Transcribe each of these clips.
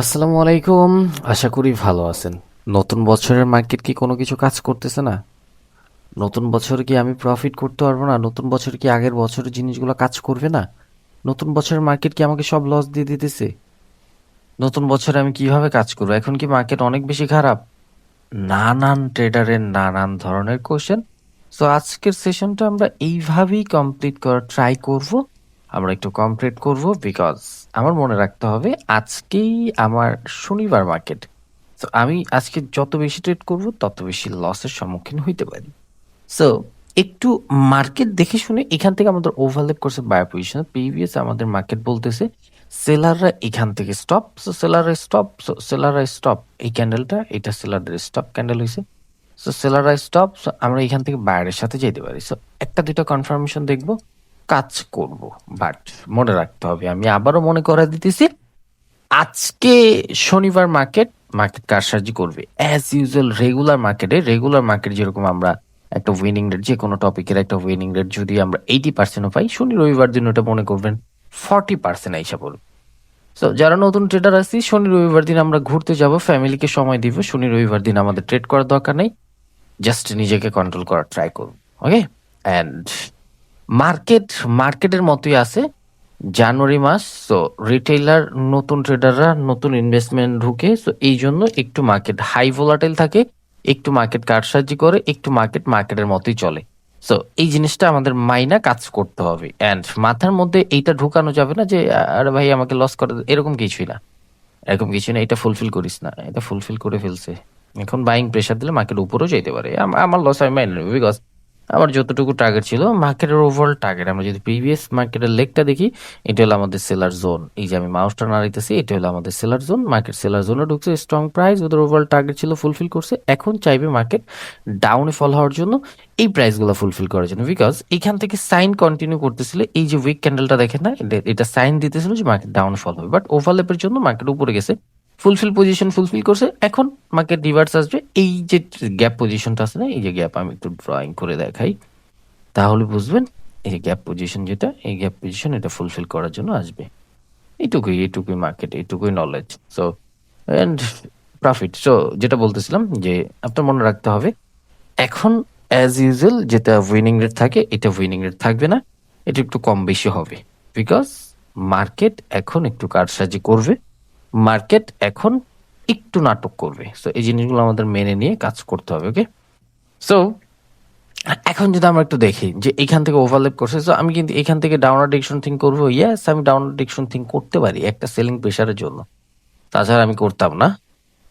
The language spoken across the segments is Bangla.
আসসালামু আলাইকুম। আশা করি ভালো আছেন। নতুন বছরের মার্কেট কি কোনো কিছু কাজ করতেছে না? নতুন বছরে কি আমি প্রফিট করতে পারব না? নতুন বছর কি আগের বছরের জিনিসগুলো কাজ করবে না? নতুন বছরের মার্কেট কি আমাকে সব লস দিয়ে দিতেছে? নতুন বছরে আমি কীভাবে কাজ করব? এখন কি মার্কেট অনেক বেশি খারাপ? নানান ট্রেডারের নানান ধরনের কোশ্চেন সো আজকের সেশনটা আমরা এইভাবেই কমপ্লিট করার ট্রাই করব। আমরা একটু কমপ্লিট করব বিকজ আমার মনে রাখতে হবে আজকেই আমার শনিবার মার্কেট তো আমি আজকে যত বেশি ট্রেড করব, তত বেশি লসের সম্মুখীন হইতে পারি। সো একটু মার্কেট দেখে শুনে এখান থেকে আমাদের ওভারলেপ করছে বাই পজিশন প্রিভিয়াস আমাদের মার্কেট বলতেছে সেলাররা এখান থেকে স্টপ সো সেলাররা স্টপ সো সেলাররা স্টপ এই ক্যান্ডেলটা এটা সেলারদের স্টপ ক্যান্ডেল হয়েছে সো সেলাররা স্টপ সো আমরা এখান থেকে বাইরের সাথে যেতে পারি। সো একটা দুটো কনফার্মেশন দেখব। কাজ করব বাট মনে রাখতে হবে, আমি আবারও মনে করে দিতেছি, আজকে শনিবার মার্কেট মার্কেট কারসাজি করবে। অ্যাজ ইউজুয়াল রেগুলার মার্কেটে রেগুলার মার্কেট যেরকম আমরা একটা উইনিং রেট যে কোনো টপিকের একটা উইনিং রেট যদি আমরা এইটি পার্সেন্টও পাই, শনি, রবিবার দিন ওটা মনে করবেন ফর্টি পার্সেন্ট আইসা পড়বে। সো যারা নতুন ট্রেডার আছি, শনি, রবিবার দিন আমরা ঘুরতে যাব ফ্যামিলিকে সময় দিব, শনি, রবিবার দিন আমাদের ট্রেড করার দরকার নেই জাস্ট নিজেকে কন্ট্রোল করার ট্রাই করুন ওকে অ্যান্ড মার্কেট, মার্কেটের মতোই আছে। জানুয়ারি মাস সো রিটেইলার নতুন ট্রেডাররা নতুন ইনভেস্টমেন্ট ঢুকে সো এই জন্য একটু মার্কেট হাই ভোলাটাইল থাকে, একটু মার্কেট কারসাজি করে, একটু মার্কেট মার্কেটের মতোই চলে। সো এই জিনিসটা আমাদের মাইনা কাজ করতে হবে। অ্যান্ড মাথার মধ্যে এইটা ঢুকানো যাবে না যে, আরে ভাই, আমাকে লস করে এরকম কিছুই না। এরকম কিছুই না, এটা ফুলফিল করিস না, এটা ফুলফিল করে ফেলছে। এখন বাইং প্রেশার দিলে মার্কেট উপরেও যেতে পারে। আমার লস আমি মাইনে বিকজ আমার যতটুকু টার্গেট ছিল মার্কেটের ওভারঅল টার্গেট আমরা যদি প্রিভিয়াস মার্কেটের লেগটা দেখি, এটা হলো আমাদের সেলার জোন এই যে আমি মাউসটা না নাড়াইতেছি, এটা হলো আমাদের সেলার জোন মার্কেট সেলার জোনে ঢুকছে স্ট্রং প্রাইস ওদের ওভারঅল টার্গেট ছিল ফুলফিল করছে, এখন চাইবে মার্কেট ডাউনে ফল হওয়ার জন্য এই প্রাইসগুলো ফুলফিল করার জন্য বিকজ এখান থেকে সাইন কন্টিনিউ করতেছিল, এই যে উইক ক্যান্ডেলটা দেখেন না, এটা সাইন দিতেছিল যে মার্কেট ডাউন ফল হবে বাট ওভারলেপের জন্য মার্কেট উপরে গেছে। ফুলফিল পজিশন ফুলফিল করছে। এখন মার্কেট রিভার্স আসবে। এই যে গ্যাপ পজিশনটা আছে না, এই যে গ্যাপ আমি একটু ড্রয়িং করে দেখাই, তাহলে বুঝবেন এই গ্যাপ পজিশন যেটা, এই গ্যাপ পজিশন এটা ফুলফিল করার জন্য আসবে। এইটুকুই এইটুকুই মার্কেট এইটুকুই knowledge so and profit so যেটা বলতেছিলাম যে, আপনার মনে রাখতে হবে, এখন অ্যাজ ইউজুয়াল যেটা উইনিং রেট থাকে, এটা উইনিং রেট থাকবে না, এটা একটু কম বেশি হবে বিকজ মার্কেট এখন একটু কারসাজি করবে। মার্কেট এখন একটু নাটক করবে। সো এই জিনিসগুলো আমাদের মেনে নিয়ে কাজ করতে হবে ওকে সো এখন যদি আমরা একটু দেখি যে এখান থেকে ওভারলেপ করছে তো আমি কিন্তু এখান থেকে ডাউনার ডিরেকশন থিঙ্ক করব। ইয়েস আমি ডাউনার ডিরেকশন থিঙ্ক করতে পারি একটা সেলিং প্রেশারের জন্য। তাছাড়া আমি করতাম না।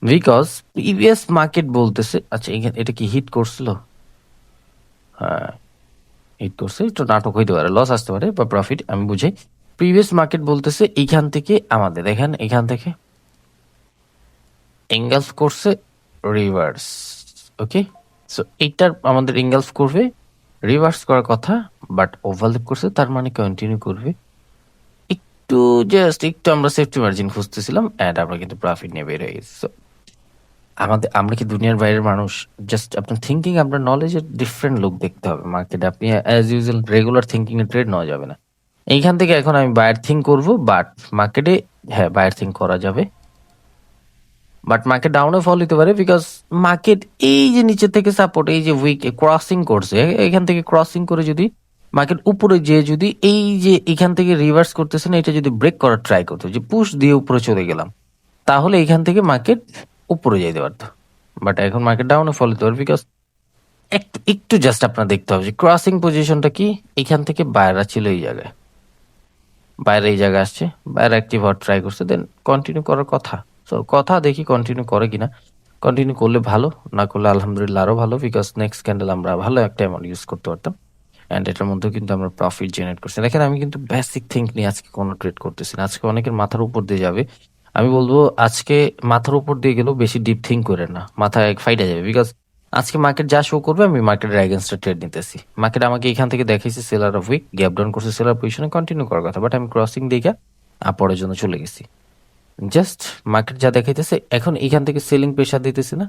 বিকজ প্রিভিয়াস মার্কেট বলতেছে আচ্ছা এখানে, এটা কি হিট করছিল? হ্যাঁ হিট করছে, একটু নাটক হইতে পারে লস আসতে পারে বা প্রফিট আমি বুঝাই। প্রিভিয়াস মার্কেট বলতেছে এইখান থেকে আমাদের দেখেন এখান থেকে। এঙ্গেলস করছে রিভার্স ওকে সো এইটার আমাদের এঙ্গেলস করবে রিভার্স করার কথা বাট ওভারলেপ করছে তার মানে কন্টিনিউ করবে। একটু জাস্ট একটু আমরা সেফটি মার্জিন খুঁজতেছিলাম অ্যান্ড আমরা কিন্তু প্রফিট নিয়ে বের হয়ে গেছি। So, আমাদের আমরা কি দুনিয়ার বাইরের মানুষ? জাস্ট আপনার থিঙ্কিং আপনার নলেজের ডিফারেন্ট লুক দেখতে হবে। মার্কেটে আপনি অ্যাজ ইউজুয়াল রেগুলার থিঙ্কিং এ ট্রেড নেওয়া যাবে না। এইখান থেকে এখন আমি বায়ার থিঙ্ক করব বাট মার্কেটে হ্যাঁ বায়ার থিঙ্ক করা যাবে। বাট মার্কেট ডাউনে ফল হতে পারে বিকজ মার্কেট এই যে নিচে থেকে সাপোর্ট এই যে উইক ক্রসিং করছে এখান থেকে ক্রসিং করে যদি মার্কেট উপরে যে যদি এই যে এখান থেকে রিভার্স করতেছে না, এটা যদি ব্রেক করার ট্রাই করতো, যে পুশ দিয়ে উপরে চলে গেলাম, তাহলে এখান থেকে মার্কেট উপরে যেতে পারতো। বাট এখন মার্কেট ডাউনে ফল হতে পারে বিকজ একটু একটু জাস্ট আপনার দেখতে হবে যে ক্রসিং পজিশনটা কি, এখান থেকে বাইরা ছিল এই জায়গায়। বাইরে এই জায়গায় আসছে, বাইরে অ্যাক্টিভ হওয়ার ট্রাই করছে দেন কন্টিনিউ করার কথা। সো কথা দেখি কন্টিনিউ করে কিনা। কন্টিনিউ করলে ভালো, না করলে আলহামদুলিল্লাহ আরও ভালো বিকজ নেক্সট ক্যান্ডেল আমরা ভালো একটা অ্যামাউন্ট ইউজ করতে পারতাম। অ্যান্ড এটার মধ্যেও কিন্তু আমরা প্রফিট জেনারেট করছি। দেখেন, আমি কিন্তু বেসিক থিঙ্ক নিয়ে আজকে কোনো ট্রেড করতেছি না। আজকে অনেকের মাথার উপর দিয়ে যাবে। আমি বলব, আজকে মাথার উপর দিয়ে গেলেও বেশি ডিপ থিঙ্ক করে না। মাথা এক ফাইটা যাবে। বিকজ আজকে মার্কেট যা শো করবে, আমি মার্কেটের এগেনস্টে ট্রেড নিতেছি। মার্কেট আমাকে এখান থেকে দেখাইছে seller of weak gap down করছে সেলার পজিশনে কন্টিনিউ করার কথা। বাট আমি ক্রসিং দেখে আপরের জন্য চলে গেছি। জাস্ট মার্কেট যা দেখাইতেছে, এখন এখান থেকে সেলিং প্রেশার দিতেছি না।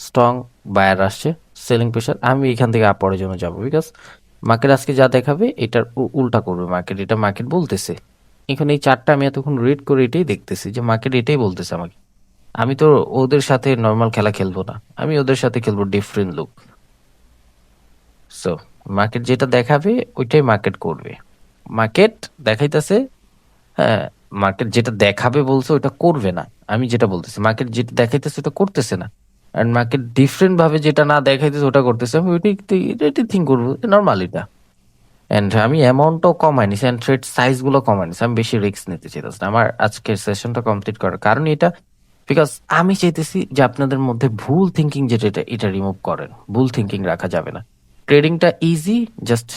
স্ট্রং বায়ার আসছে সেলিং প্রেশার আমি এখান থেকে আপরের জন্য যাব। বিকজ মার্কেট আজকে যা দেখাবে, এটার উল্টা করবে মার্কেট এটা মার্কেট বলতেছে। এখন এই চারটা আমি এতক্ষণ রিড করে এটাই দেখতেছি যে মার্কেট এটাই বলতেছে আমাকে। আমি তো ওদের সাথে নর্মাল খেলা খেলব না। আমি ওদের সাথে খেলব ডিফারেন্ট লুক সো মার্কেট যেটা দেখাবে, ওইটাই মার্কেট করবে। মার্কেট দেখাইতেছে হ্যাঁ মার্কেট যেটা দেখাবে বলছে ওটা করবে না। আমি যেটা বলতেছি মার্কেট যেটা দেখাইতেছে, ওটা করতেছে না। আর মার্কেট ডিফারেন্ট ভাবে যেটা না দেখাইতেছে, ওটা করতেছে। আমি ওইটাই এটাই থিঙ্ক করব নর্মাল এটা। অ্যান্ড আমি অ্যামাউন্টও কমাই নিছি অ্যান্ড ট্রেড সাইজগুলো কমাই নিছি। আমি বেশি রিস্ক নিতে চাইতেছি আমার আজকের সেশনটা কমপ্লিট করার কারণ এটা। বিকজ আমি চাইতেছি যে আপনাদের মধ্যে ভুল থিঙ্কিং যেটা, এটা রিমুভ করেন। ভুল থিঙ্কিং রাখা যাবে না। ট্রেডিংটা easy just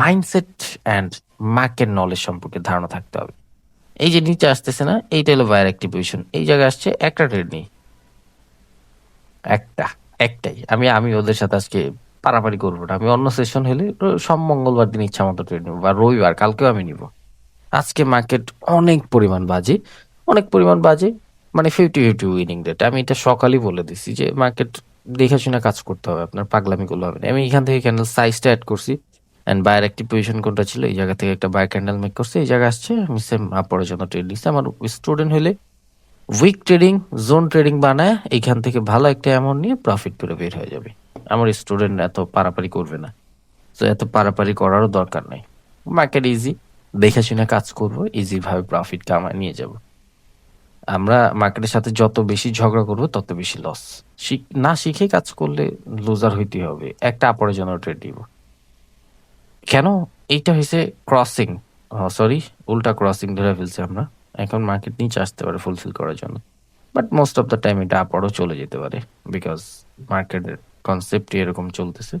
mindset and market knowledge সম্পর্কে ধারণা থাকতে হবে। এই যে নিচে আসতেছে না, এইটা হলো বায়ার একটি পজিশন এই জায়গায় আসছে একটা ট্রেড নেই। একটা, একটাই। আমি আমি ওদের সাথে আজকে পারাপারি করব না। আমি অন্য সেশন হলে সব মঙ্গলবার দিন ইচ্ছা মতো ট্রেড নেব, বা রবিবার, কালকেও আমি নিব। আজকে মার্কেট অনেক পরিমাণ বাজে, অনেক পরিমাণ বাজে। মানে ফিফটি ফিফটি উইনিং রেট আমি এটা সকালই বলে দিছি যে মার্কেট দেখে শুনে কাজ করতে হবে আপনার পাগলামি করলে হবে না। আমি এখান থেকে ক্যান্ডেল সাইজটা অ্যাড করছি অ্যান্ড বায়ের একটি পজিশন কোনটা ছিল, এই জায়গা থেকে একটা বাই ক্যান্ডেল মেক করছে, এই জায়গা আসছে, আমি সেম আপরের জন্য ট্রেড নিচ্ছি। আমার স্টুডেন্ট হলে উইক ট্রেডিং জোন ট্রেডিং বানায়, এইখান থেকে ভালো একটা অ্যামাউন্ট নিয়ে প্রফিট করে বের হয়ে যাবে। আমার স্টুডেন্ট এত পারাপারি করবে না। তো এত পারাপারি করারও দরকার নেই। মার্কেট ইজি দেখে শুনে কাজ করব ইজি ভাবে প্রফিট কামায় নিয়ে যাব। আমরা মার্কেটের সাথে যত বেশি ঝগড়া করব, তত বেশি লস না শিখে কাজ করলে লুজার হইতে হবে। একটা আপরের জন্য ট্রেড দিব। কেন? এইটা হয়েছে ক্রসিং সরি উল্টা ক্রসিং ধরে ফেলছি আমরা। এখন মার্কেট নিচে আসতে পারে ফুলফিল করার জন্য। But most of the time এটা আপরও চলে যেতে পারে। বিকজ মার্কেটের কনসেপ্টই এরকম চলতেছে।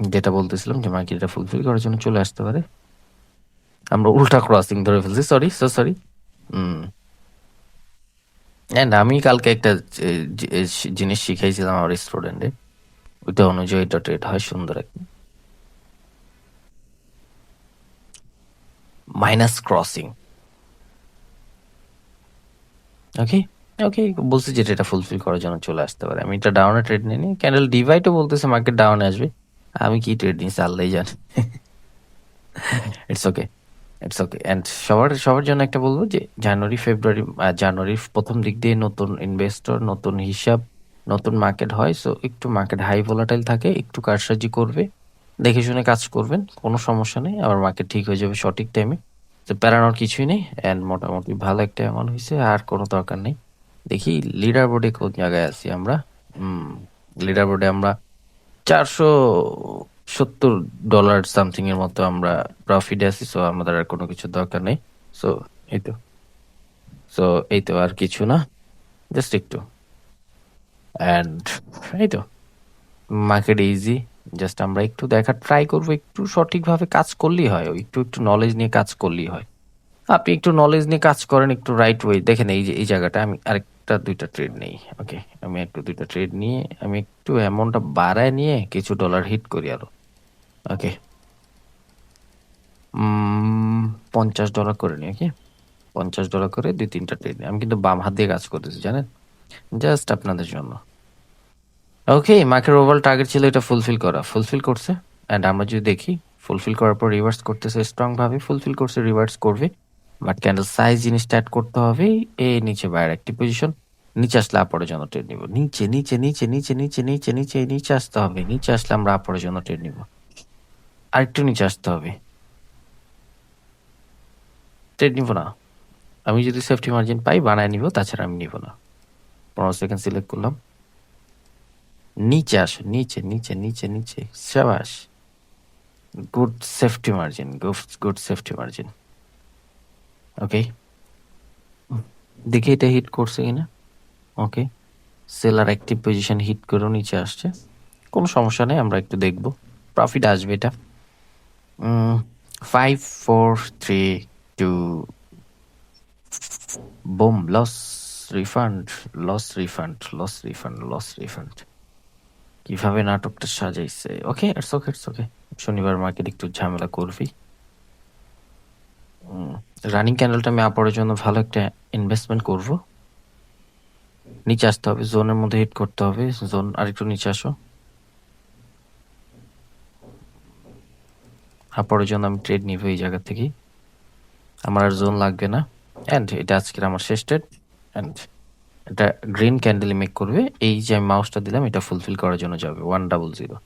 যেটা বলতেছিলাম যে মার্কেটটা ফুলফিল করার জন্য চলে আসতে পারে। আমরা উল্টা ক্রসিং ধরে ফেলছি। সরি সো সরি অ্যান্ড আমি কালকে একটা জিনিস শিখাইছিলাম আমার স্টুডেন্টে ওইটা অনুযায়ী এটা ট্রেড হয়, সুন্দর একটা। মাইনাস ক্রসিং ওকে ওকে বলছি যেটা, এটা ফুলফিল করার জন্য চলে আসতে পারে। আমি এটা ডাউনে ট্রেড নিয়ে নিই। ক্যান্ডেল ডিভাইডও বলতেছে মার্কেট ডাউনে আসবে। আমি কি ট্রেড নিয়েছি আল্লাহ জানে। It's okay it's okay and সবার সবার জন্য একটা বলব যে জানুয়ারি, ফেব্রুয়ারি জানুয়ারির প্রথম দিক দিয়ে নতুন ইনভেস্টর নতুন হিসাব, নতুন মার্কেট হয়। সো একটু মার্কেট হাই ভোলাটাইল থাকে, একটু কারসাজি করবে, দেখে শুনে কাজ করবেন, কোনো সমস্যা নেই, আবার মার্কেট ঠিক হয়ে যাবে সঠিক টাইমে তো প্যারানোর কিছুই নেই অ্যান্ড মোটামুটি ভালো একটা এমন হয়েছে, আর কোনো দরকার নেই। দেখি লিডার বোর্ডে কোন জায়গায় আছি আমরা? লিডার বোর্ডে আমরা চারশো সত্তর ডলার সামথিং এর মতো আমরা প্রফিট আছি সো আমাদের আর কোনো কিছু দরকার নেই। সো এই তো। সো এই তো আর কিছু না। জাস্ট একটু। অ্যান্ড এই তো। মার্কেট ইজি জাস্ট আমরা একটু দেখার ট্রাই করব। একটু সঠিকভাবে কাজ করলেই হয়। একটু একটু নলেজ নিয়ে কাজ করলেই হয়। আপনি একটু নলেজ নিয়ে কাজ করেন, একটু রাইট ওয়ে দেখেন, এই যে, এই জায়গাটা আমি আরেকটা, দুইটা ট্রেড নেই। ওকে আমি একটু দুইটা ট্রেড নিয়ে, আমি একটু অ্যামাউন্টটা বাড়ায় নিয়ে কিছু ডলার হিট করি আরও। ওকে পঞ্চাশ ডলার করে নিই ওকে পঞ্চাশ ডলার করে দুই তিনটা ট্রেড নিই আমি কিন্তু বাম হাত দিয়ে কাজ করতেছি, জানেন? জাস্ট আপনাদের জন্য। ওকে মার্কেট ওভার টার্গেট ছিল এটা ফুলফিল করা। ফুলফিল করছে অ্যান্ড আমরা যদি দেখি ফুলফিল করার পর রিভার্স করতেছে স্ট্রংভাবে ফুলফিল করছে রিভার্স করবে। বাট ক্যান্ডেল সাইজ জিনিসটা অ্যাড করতে হবে, এ নিচে বাইরে একটি পজিশন নিচে আসলে আপরের জন্য ট্রেড নিব। নিচে নিচে নিচে নিচে নিচে নিচে নিচে নিচে আসতে হবে। নিচে আসলে আমরা আপরের জন্য ট্রেড নিব। আর একটু নিচে আসতে হবে। ট্রেড নিব না। আমি যদি সেফটি মার্জিন পাই, বানায় নিব, তাছাড়া আমি নিব না। পনেরো সেকেন্ড সিলেক্ট করলাম। নিচে আসো, নিচে নিচে নিচে নিচে। সাবাস। Good safety margin good safety margin okay দেখি এটা হিট করছে কিনা। Okay seller active position hit করেও নিচে আসছে। কোনো সমস্যা নেই, আমরা একটু দেখব। প্রফিট আসবে এটা। Five four three two bomb loss refund loss refund loss refund loss refund কীভাবে নাটকটা সাজাইছে? ওকে ইটস ওকে ইটস ওকে শনিবার মার্কেট একটু ঝামেলা করবি। রানিং ক্যান্ডেলটা আমি আপরের জন্য ভালো একটা ইনভেস্টমেন্ট করব। নিচে আসতে হবে জোনের মধ্যে হিট করতে হবে জোন আরেকটু নিচে আসো। আপরের জন্য আমি ট্রেড নিব এই জায়গা থেকে আমার আর জোন লাগবে না। অ্যান্ড এটা আজকের আমার শেষ ট্রেড অ্যান্ড এটা গ্রিন ক্যান্ডেল মেক করবে। এই যে আমি মাউসটা দিলাম, এটা ফুলফিল করার জন্য যাবে। ওয়ান ডাবল জিরো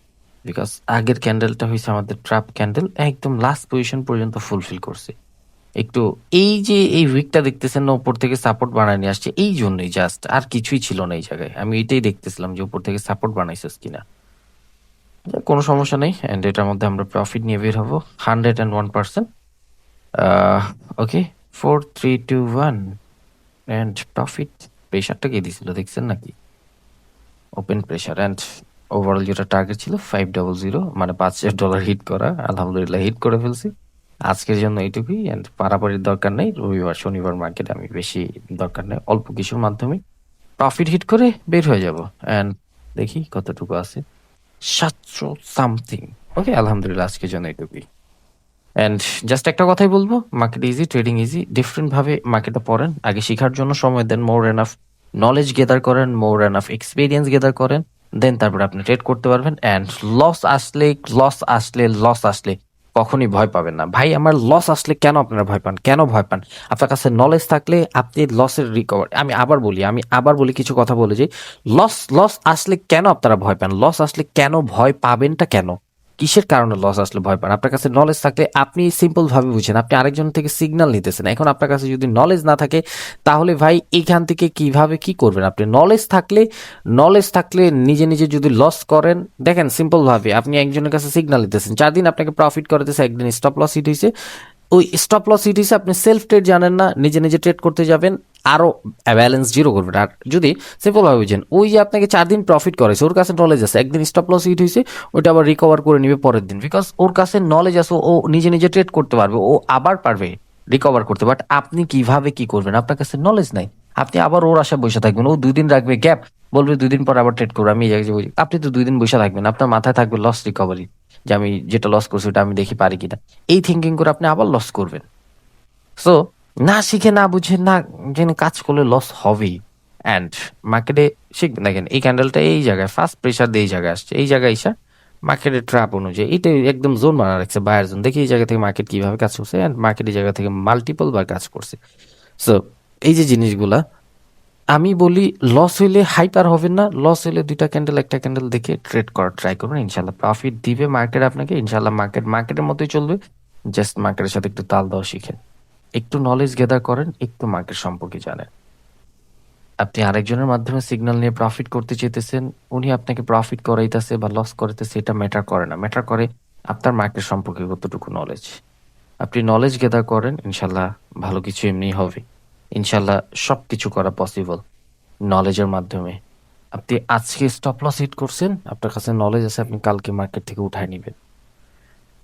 বিকজ আগের ক্যান্ডেলটা হয়েছে আমাদের ট্রাপ ক্যান্ডেল একদম লাস্ট পজিশন পর্যন্ত ফুলফিল করছে। একটু এই যে এই উইকটা দেখতেছেন না, উপর থেকে সাপোর্ট বানায় নিয়ে আসছে, এই জন্যই জাস্ট আর কিছুই ছিল না এই জায়গায়। আমি এটাই দেখতেছিলাম যে উপর থেকে সাপোর্ট বানাইছিস কিনা। কোনো সমস্যা নেই অ্যান্ড এটার মধ্যে আমরা প্রফিট নিয়ে বের হব hundred and one percent okay four three two one and profit প্রেশারটা কে দিছিল, দেখছেন নাকি? ওপেন প্রেশার অ্যান্ড ওভারঅল যেটা টার্গেট ছিল ফাইভ ডবল জিরো মানে পাঁচ হাজার ডলার হিট করা, আলহামদুলিল্লাহ হিট করে ফেলছি। আজকের জন্য এইটুকুই অ্যান্ড পারাপারির দরকার নেই, রবিবার, শনিবার মার্কেটে আমি বেশি দরকার নেই, অল্প কিছুর মাধ্যমে প্রফিট হিট করে বের হয়ে যাব অ্যান্ড দেখি কতটুকু আছে। সাতশো সামথিং ওকে আলহামদুলিল্লাহ, আজকে জন্য এটুকুই অ্যান্ড জাস্ট একটা কথাই বলব market easy trading easy different ভাবে মার্কেটে পড়েন। আগে শেখার জন্য সময় দেন মোর এনাফ নলেজ গেদার করেন মোর এনাফ এক্সপিরিয়েন্স গেদার করেন। দেন তারপরে আপনি ট্রেড করতে পারবেন। অ্যান্ড লস আসলে লস আসলে লস আসলে কখনই ভয় পাবেন না। ভাই, আমার লস আসলে কেন আপনারা ভয় পান? কেন ভয় পান? আপনার কাছে নলেজ থাকলে আপনি লসের রিকভার আমি আবার বলি, আমি আবার বলি কিছু কথা বলে যে লস লস আসলে কেন আপনারা ভয় পান? লস আসলে কেন ভয় পাবেনটা কেন? কিসের কারণে লস আসলে ভয় পান? আপনার কাছে নলেজ থাকলে আপনি সিম্পলভাবে বুঝেন। আপনি আরেকজন থেকে সিগনাল নিতেছেন। এখন আপনার কাছে যদি নলেজ না থাকে, তাহলে ভাই এখান থেকে কীভাবে কি করবেন? আপনি নলেজ থাকলে নলেজ থাকলে নিজে নিজে যদি লস করেন, দেখেন সিম্পলভাবে আপনি একজনের কাছে সিগনাল নিতেছেন। চার দিন আপনাকে প্রফিট করে করাতেছে, একদিন স্টপ লস হিট হয়েছে ওই স্টপ লস হিসেবে আপনি সেলফ ট্রেড জানেন না, নিজে নিজে ট্রেড করতে যাবেন, আরও ব্যালেন্স জিরো করবেন। আর যদি সিম্পল ভাবে বুঝেন, ওই যে আপনাকে চার দিন প্রফিট করেছে ওর কাছে নলেজ আছে, একদিন স্টপ লস হিট হয়েছে, ওইটা আবার রিকভার করে নিবে পরের দিন। বিকজ ওর কাছে নলেজ আছে, ও নিজে নিজে ট্রেড করতে পারবে, ও আবার পারবে রিকভার করতে। বাট আপনি কীভাবে কি করবেন? আপনার কাছে নলেজ নাই। আপনি আবার ওর আশা বসে থাকবেন। ও দুই দিন রাখবে গ্যাপ বলবে দুই দিন পর আবার ট্রেড করব। আমি আপনি তো দুই দিন বসে থাকবেন, আপনার মাথায় থাকবে লস রিকভারি যে আমি যেটা লস করছি, ওটা আমি দেখি পারি কিনা। এই থিঙ্কিং করে আপনি আবার লস করবেন। সো না শিখে, না বুঝে, না জেনে কাজ করলে লস হবেই। অ্যান্ড মার্কেটে শিখবেন দেখেন, এই ক্যান্ডেলটা এই জায়গায় ফার্স্ট প্রেশার দিয়ে এই জায়গায় আসছে। এই জায়গায় এসে মার্কেটের ট্র্যাপ অনুযায়ী এটা একদম জোন বানা রাখছে বায়ার জোন দেখি এই জায়গা থেকে মার্কেট কীভাবে কাজ করছে। অ্যান্ড মার্কেট এই জায়গা থেকে মাল্টিপল বার কাজ করছে। সো এই যে জিনিসগুলা আমি বলি লস হইলে হাইপার হবেন না লস হইলে দুইটা ক্যান্ডেল একটা ক্যান্ডেল দেখে ট্রেড করার ট্রাই করবেন ইনশাল্লাহ প্রফিট দিবে মার্কেট আপনাকে ইনশাল্লাহ মার্কেট মার্কেটের মতোই চলবে জাস্ট মার্কেটের সাথে একটু তাল দেওয়া শিখেন। একটু নলেজ গেদার করেন, একটু মার্কেট সম্পর্কে জানেন। আপনি আরেকজনের মাধ্যমে সিগন্যাল নিয়ে প্রফিট করতে চেতেছেন উনি আপনাকে প্রফিট করাইতেছে বা লস করাইতেছে, এটা ম্যাটার করে না। ম্যাটার করে আপনার মার্কেট সম্পর্কে কতটুকু নলেজ আপনি নলেজ গেদার করেন ইনশাল্লাহ ভালো কিছু এমনি হবে। ইনশাল্লাহ সব কিছু করা পসিবল নলেজের মাধ্যমে। আপনি আজকে স্টপ লস হিট করছেন, আপনার কাছে নলেজ আছে, আপনি কালকে মার্কেট থেকে উঠায় নেবেন।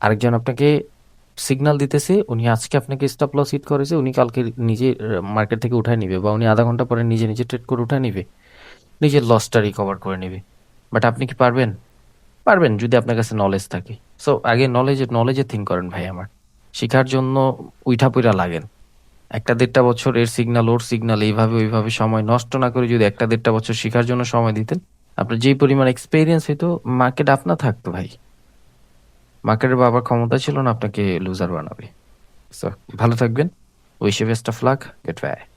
আরেকজন আপনাকে সিগন্যাল দিতেছে, উনি আজকে আপনাকে স্টপ লস হিট করেছে, উনি কালকে নিজে মার্কেট থেকে উঠায় নিবে বা উনি আধা ঘণ্টা পরে নিজে নিজে ট্রেড করে উঠায় নিবে। নিজের লসটা রিকভার করে নেবে। বাট আপনি কি পারবেন? পারবেন, যদি আপনার কাছে নলেজ থাকে। সো আগে নলেজ নলেজে থিঙ্ক করেন ভাই আমার। শেখার জন্য উইঠা পুইরা লাগেন। একটা দেড়টা বছর এর সিগনাল ওর সিগনাল এইভাবে, ওইভাবে সময় নষ্ট না করে যদি একটা দেড়টা বছর শেখার জন্য সময় দিতেন, আপনার যেই পরিমাণ এক্সপিরিয়েন্স হইতো মার্কেট আপনা থাকতো ভাই। মার্কেটের বাবার ক্ষমতা ছিল না, আপনাকে লুজার বানাবে। সো ভালো থাকবেন। ওই সে best of luck gate by